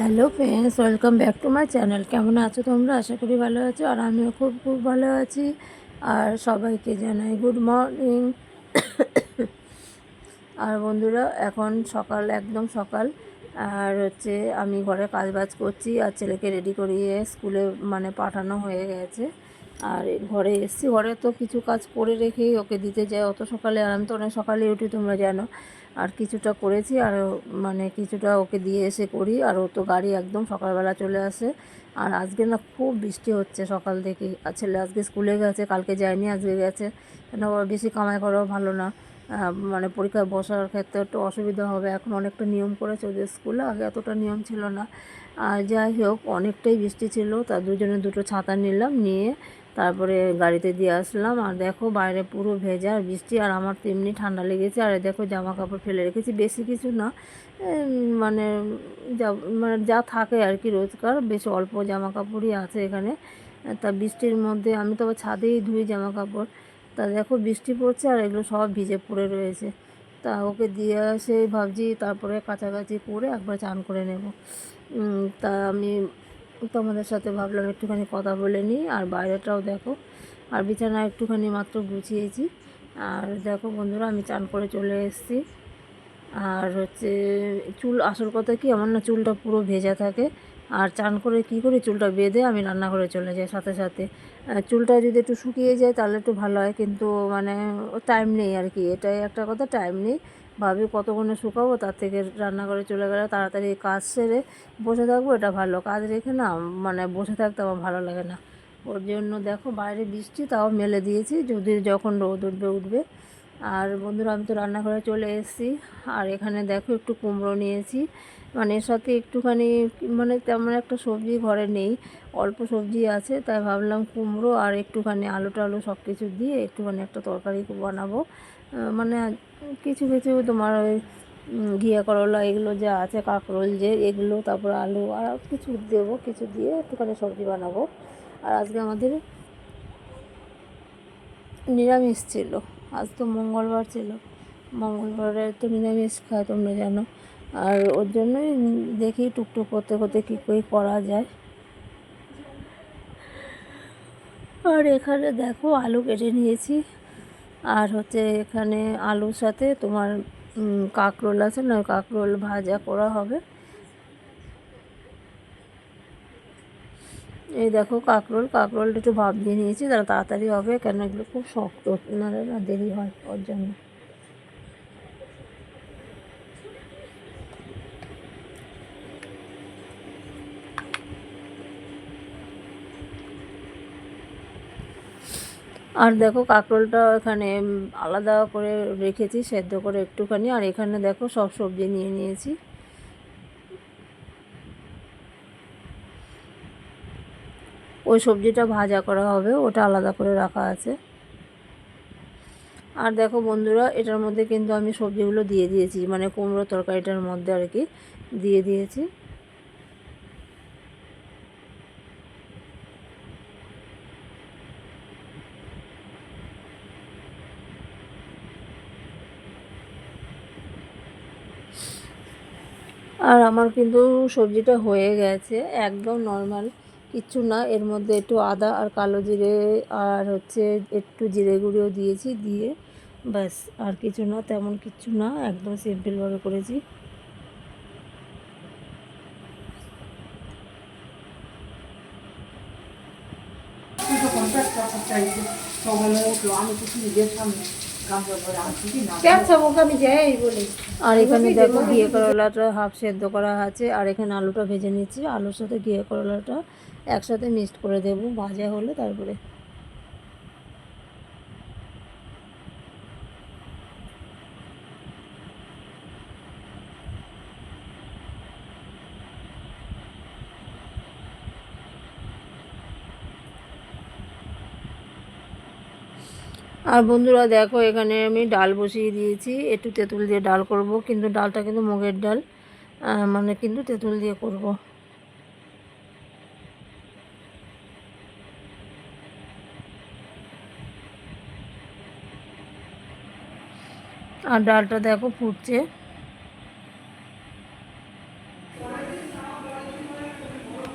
Hello friends welcome back to my channel কেমন আছো তোমরা? আশা করি ভালো আছো আর আমিও খুব খুব ভালো আছি। আর সবাইকে জানাই গুড মর্নিং আর বন্ধুরা, এখন সকাল, একদম সকাল। আর হচ্ছে আমি ঘরে কাজ বাজ করছি আর ছেলেকে রেডি করিয়ে স্কুলে মানে পাঠানো হয়ে গেছে। আর ঘরে এসছি। ঘরে তো কিছু কাজ করে রেখেই ওকে দিতে যায় অত সকালে আর আমি তো অনেক সকালে উঠি, তোমরা জানো। আর কিছুটা করেছি, আর মানে কিছুটা ওকে দিয়ে এসে করি, আর ও তো গাড়ি একদম সকালবেলা চলে আসে। আর আজকে না খুব বৃষ্টি হচ্ছে সকাল থেকে আর ছেলে আজকে স্কুলে গেছে, কালকে যায়নি, আজকে গেছে। কেন বেশি কামাই করাও ভালো না। মানে পরীক্ষায় বসার ক্ষেত্রে একটু অসুবিধা হবে। এখন অনেকটা নিয়ম করেছে ওদের স্কুলে, আগে এতটা নিয়ম ছিল না। আর যাই হোক, অনেকটাই বৃষ্টি ছিল। তার দুজনে দুটো ছাতা নিলাম, নিয়ে তারপরে গাড়িতে দিয়ে আসলাম। আর দেখো বাইরে পুরো ভেজা আর বৃষ্টি, আর আমার তো এমনি ঠান্ডা লেগেছে। আর দেখো জামা কাপড় ফেলে রেখেছি, বেশি কিছু না। মানে যা মানে যা থাকে আর কি রোজকার, বেশ অল্প জামা কাপড়ই আছে এখানে। তা বৃষ্টির মধ্যে আমি তো আবার ছাদেই ধুই জামা কাপড় তা দেখো বৃষ্টি পড়ছে আর এগুলো সব ভিজে পড়ে রয়েছে। তা ওকে দিয়ে আসে ভাবছি তারপরে কাছাকাছি করে একবার চান করে নেব। তা আমি তোমাদের সাথে ভাবলাম একটুখানি কথা বলে নিই, আর বাইরেটাও দেখো। আর বিছানা একটুখানি মাত্র গুছিয়েছি। আর দেখো বন্ধুরা, আমি চান করে চলে এসেছি। আর হচ্ছে, চুল, আসল কথা কি, আমার না চুলটা পুরো ভেজা থাকে। আর চান করে কি করি, চুলটা বেঁধে আমি রান্নাঘরে চলে যাই সাথে সাথে। চুলটা যদি একটু শুকিয়ে যায় তাহলে একটু ভালো হয়, কিন্তু মানে টাইম নেই আর কি। এটাই একটা কথা টাইম নেই। ভাবি কতক্ষণে শুকাবো? তার থেকে রান্নাঘরে চলে গেলে তাড়াতাড়ি কাজ সেরে বসে থাকব, এটা ভালো। কাজ রেখে না মানে বসে থাকতে আমার ভালো লাগে না। ওর জন্য দেখো বাইরে বৃষ্টি, তাও মেলে দিয়েছি, যদি যখন রোদ উঠবে উঠবে। আর বন্ধুরা, আমি তো রান্নাঘরে চলে এসেছি। আর এখানে দেখো একটু কুমড়ো নিয়েছি। মানে এর সাথে একটুখানি মানে তেমন একটা সবজি ঘরে নেই, অল্প সবজি আছে, তাই ভাবলাম কুমড়ো আর একটুখানি আলু টালু সব কিছু দিয়ে একটুখানি একটা তরকারি বানাবো। মানে কিছু কিছু তোমার ওই ঘিয়া করলা, এগুলো যা আছে, কাঁকরোল যে, এগুলো, তারপর আলু, আর কিছু দেবো, কিছু দিয়ে একটুখানি সবজি বানাবো। আর আজকে আমাদের নিরামিষ ছিল। আজ তো মঙ্গলবার ছিল। মঙ্গলবারে তো নিরামিষ খায় তোমরা জানো। আর ওর জন্যই দেখি টুকটুক করতে করতে কী করে করা যায়। আর এখানে দেখো আলু কেটে নিয়েছি। আর হচ্ছে এখানে আলুর সাথে তোমার কাঁকরোল আছে না কাঁকরোল ভাজা করা হবে। এই দেখো কাঁকরোল, কাঁকরোলটা একটু ভাব দিয়ে নিয়েছি তারা তাড়াতাড়ি হবে, কেন এগুলো খুব শক্ত। না, দেরি হয়, ওর জন্য। আর দেখো কাঁকরোলটা এখানে আলাদা করে রেখেছি, সেদ্ধ করে একটুখানি। আর এখানে দেখো সব সবজি নিয়ে নিয়েছি। ওই সবজিটা ভাজা করা হবে, ওটা আলাদা করে রাখা আছে। আর দেখো বন্ধুরা, এটার মধ্যে কিন্তু আমি সবজিগুলো দিয়ে দিয়েছি মানে কুমড়ো তরকারিটার মধ্যে আর কি দিয়ে দিয়েছি। আর আমার কিন্তু সবজিটা হয়ে গেছে, একদম নর্মাল কিচ্ছু না। এর মধ্যে একটু আদা আর কালো জিরে আর হচ্ছে একটু জিরে গুঁড়িও দিয়েছি, দিয়ে ব্যাস, আর কিছু না, তেমন কিচ্ছু না, একদম সিম্পলভাবে করেছি। আমি কিছু নিজের সামনে আর এখানে দেখো ঘিয়ে করলাটা হাফ সেদ্ধ করা আছে আর এখানে আলুটা ভেজে নিচ্ছি। আলুর সাথে ঘিয়ে করলাটা একসাথে মিক্সড করে দেবো। ভাজা হলে তারপরে আর বন্ধুরা দেখো, এখানে আমি ডাল বসিয়ে দিয়েছি। একটু তেঁতুল দিয়ে ডাল করব, কিন্তু ডালটা কিন্তু মুগের ডাল। মানে কিন্তু তেঁতুল দিয়ে করব। আর ডালটা দেখো ফুটছে।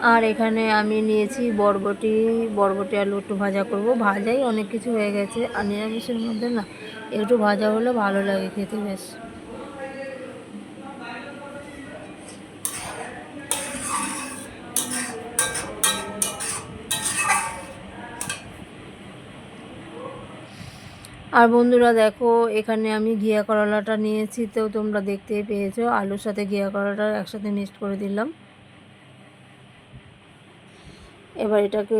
আর এখানে আমি নিয়েছি বরবটি বরবটি আলু একটু ভাজা করব। ভাজাই অনেক কিছু হয়ে গেছে। আর নিরামিষের মধ্যে না, একটু ভাজা হলে ভালো লাগে খেতে বেশ। আর বন্ধুরা দেখো, এখানে আমি ঘিয়া করলাটা নিয়েছি, তো তোমরা দেখতেই পেয়েছ। আলুর সাথে ঘিয়া করলাটা একসাথে মিক্সড করে দিলাম। এবার এটাকে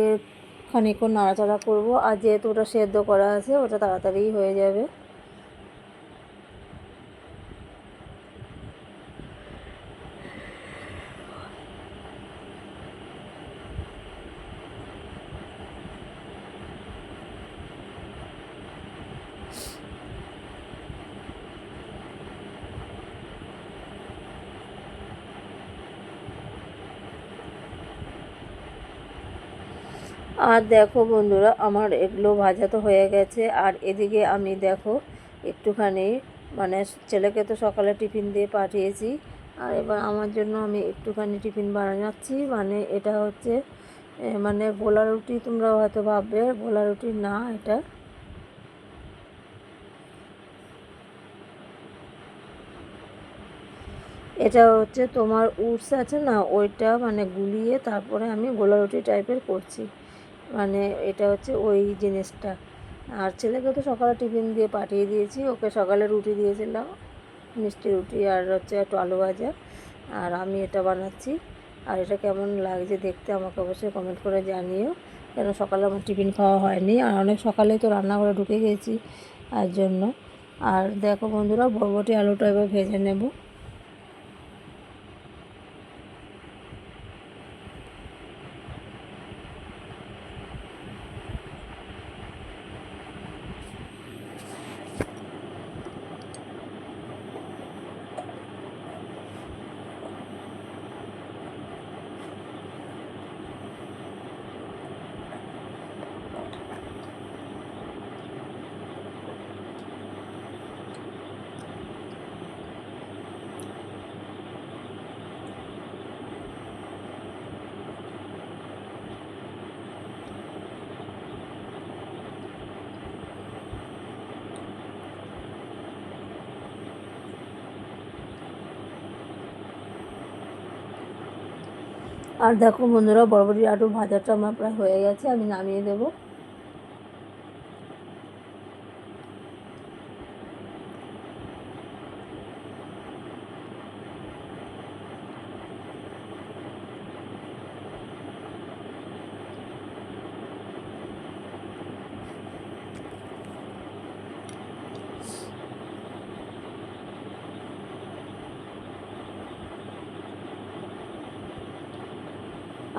খানিকক্ষণ নাড়াচাড়া করব। আর যেহেতু ওটা সেদ্ধ করা আছে, ওটা তাড়াতাড়ি হয়ে যাবে। আর দেখো বন্ধুরা, আমার এগুলো ভাজা তো হয়ে গেছে। আর এদিকে আমি দেখো একটুখানি মানে ছেলেকে তো সকালে টিফিন দিয়ে পাঠিয়েছি। আর এবার আমার জন্য আমি একটুখানি টিফিন বানাচ্ছি। মানে এটা হচ্ছে মানে গোলা রুটি তোমরা হয়তো ভাববে গোলা রুটি না এটা। এটা হচ্ছে তোমার উটস আছে না, ওইটা মানে গুলিয়ে তারপরে আমি গোলা রুটি টাইপের করছি। মানে এটা হচ্ছে ওই জিনিসটা। আর ছেলেকে তো সকালে টিফিন দিয়ে পাঠিয়ে দিয়েছি, ওকে সকালে রুটি দিয়েছিলাম, মিষ্টি রুটি আর হচ্ছে একটু আলু ভাজা। আর আমি এটা বানাচ্ছি। আর এটা কেমন লাগছে দেখতে আমাকে অবশ্যই কমেন্ট করে জানিও। কেন সকালে আমার টিফিন খাওয়া হয়নি? আর অনেক সকালেই তো রান্নাঘরে ঢুকে গেছি, আর জন্য। আর দেখো বন্ধুরা, বরবটি আলুটা এবার ভেজে নেব। আর দেখো বন্ধুরা বরবটি আলু ভাজাটা আমার প্রায় হয়ে গেছে আমি নামিয়ে দেবো।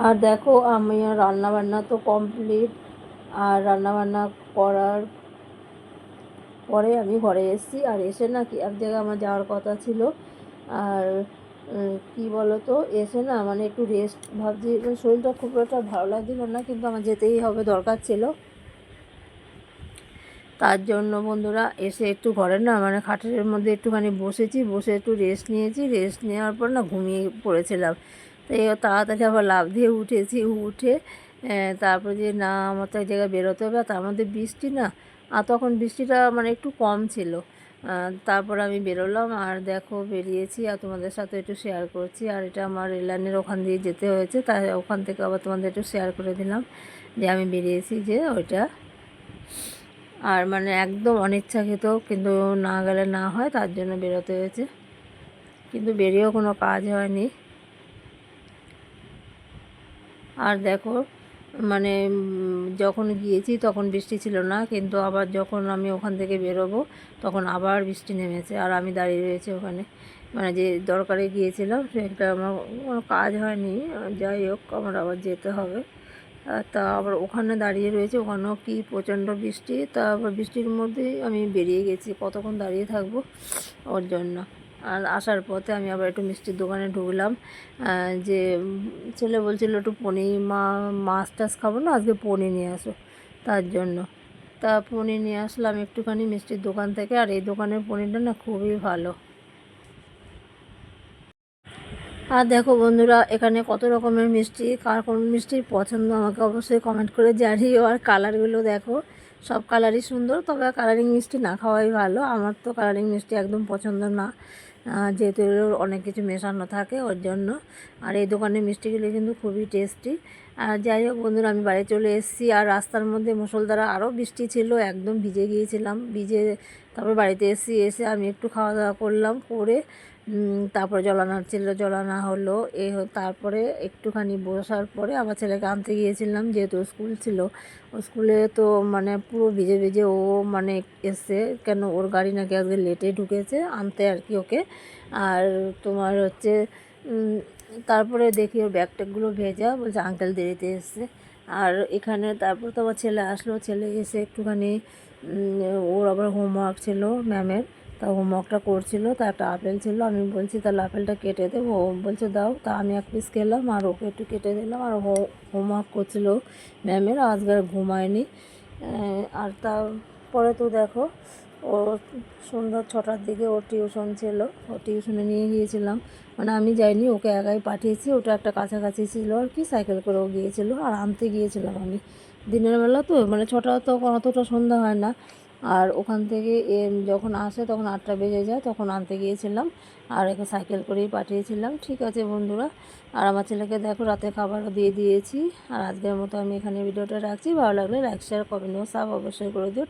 আর দেখো, আমি রান্নাবান্না তো কমপ্লিট আর রান্নাবান্না করার পরে আমি ঘরে এসেছি। আর এসে না কি এক জায়গায় আমার যাওয়ার কথা ছিল। আর কি বলো তো এসে না মানে একটু রেস্ট ভাবছি। শরীরটা খুব একটা ভালো লাগছিল না, কিন্তু আমার যেতেই হবে দরকার ছিল। তার জন্য বন্ধুরা এসে একটু ঘরে না মানে খাটের মধ্যে একটুখানি বসেছি। বসে একটু রেস্ট নিয়েছি। রেস্ট নেওয়ার পর না ঘুমিয়ে পড়েছিলাম। তো এই তাড়াতাড়ি আবার লাভ দিয়ে উঠেছি, উঠে তারপরে যে না আমার তো এক জায়গায় বেরোতে হবে তার মধ্যে বৃষ্টি না, আর তখন বৃষ্টিটা মানে একটু কম ছিল। তারপর আমি বেরোলাম, আর দেখো বেরিয়েছি, আর তোমাদের সাথে একটু শেয়ার করছি, আর এটা আমার রেলানের ওখান দিয়ে যেতে হয়েছে, তাই ওখান থেকে আবার তোমাদের একটু শেয়ার করে দিলাম, যে আমি বেরিয়েছি যে ওইটা। আর মানে একদম অনিচ্ছাকৃত, কিন্তু না গেলে না হয়, তার জন্য বেরোতে হয়েছে। কিন্তু বেরিয়েও কোনো কাজ হয়নি। আর দেখো মানে যখন গিয়েছি তখন বৃষ্টি ছিল না, কিন্তু আবার যখন আমি ওখান থেকে বেরোবো তখন আবার বৃষ্টি নেমেছে আর আমি দাঁড়িয়ে রয়েছি ওখানে। মানে যে দরকারে গিয়েছিলাম সেটা আমার কোনো কাজ হয়নি, যাই হোক আমার আবার যেতে হবে। তা আবার ওখানে দাঁড়িয়ে রয়েছে, ওখানেও কি প্রচণ্ড বৃষ্টি, তা আবার বৃষ্টির মধ্যেই আমি বেরিয়ে গেছি, কতক্ষণ দাঁড়িয়ে থাকব? ওর জন্য। আর আসার পথে আমি আবার একটু মিষ্টির দোকানে ঢুকলাম যে ছেলে বলছিল একটু পনির মা, মাছ টাছ খাব না, আজকে পনির নিয়ে আসো। তার জন্য। তা পনির নিয়ে আসলাম একটুখানি মিষ্টির দোকান থেকে, আর এই দোকানের পনিরটা না খুবই ভালো। আর দেখো বন্ধুরা, এখানে কত রকমের মিষ্টি, কার কোন মিষ্টির পছন্দ আমাকে অবশ্যই কমেন্ট করে জানিও, আর কালারগুলো দেখো। সব কালারই সুন্দর, তবে কালারিং মিষ্টি না খাওয়াই ভালো। আমার তো কালারিং মিষ্টি একদম পছন্দ না। যেহেতু অনেক কিছু মেশানো থাকে ওর জন্য। আর এই দোকানের মিষ্টিগুলো কিন্তু খুবই টেস্টি আর যাই হোক বন্ধুরা, আমি বাড়ি চলে এসেছি। আর রাস্তার মধ্যে মুসলধারা আরও বৃষ্টি ছিল, একদম ভিজে গিয়েছিলাম। ভিজে তারপর বাড়িতে এসেছি এসে আমি একটু খাওয়া দাওয়া করলাম, করে তারপরে জলানার ছিল জলানা হলো, এ তারপরে একটুখানি বসার পরে আবার ছেলেকে আনতে গিয়েছিলাম, যেহেতু স্কুল ছিল। স্কুলে তো মানে পুরো ভিজে ভিজে ও মানে এসছে, কেন ওর গাড়ি নাকি আজকে লেটে ঢুকেছে, আনতে আর কি ওকে। আর তোমার হচ্ছে তারপরে দেখি ওর ব্যাগ ট্যাগগুলো ভেজা, বলছে আঙ্কেল দেরিতে এসছে। আর এখানে তারপর তো আমার ছেলে আসলো, ছেলে এসে একটুখানি ওর আবার হোমওয়ার্ক ছিল ম্যামের তা হোমওয়ার্কটা করছিল, তা একটা আপেল ছিল। আমি বলছি, তাহলে আপেলটা কেটে দেবো ও বলছে, দাও। তা আমি এক পিস খেলাম আর ওকে একটু কেটে দিলাম। আর হোম হোমওয়ার্ক করছিল ম্যামের, আজকে আর ঘুমায়নি। আর তারপরে তো দেখো, ও সন্ধ্যা ছটার দিকে ওর টিউশন ছিল। ও টিউশনে নিয়ে গিয়েছিলাম। মানে আমি যাইনি, ওকে একাই পাঠিয়েছি। ওটা একটা কাছাকাছি ছিল আর কি, সাইকেল করেও গিয়েছিল। আর আনতে গিয়েছিলাম আমি। দিনের বেলা তো মানে ছটা তো অতটা সন্ধ্যা হয় না। আর ওখান থেকে যখন আসে তখন আটটা বেজে যায়, তখন আনতে গিয়েছিলাম আর একে সাইকেল করেই পাঠিয়েছিলাম। ঠিক আছে বন্ধুরা, আর আমার ছেলেকে দেখো রাতে খাবারও দিয়ে দিয়েছি। আর আজকের মতো আমি এখানে ভিডিওটা রাখছি। ভালো লাগলে লাইক শেয়ার কমেন্ট সাব অবশ্যই করে দিও।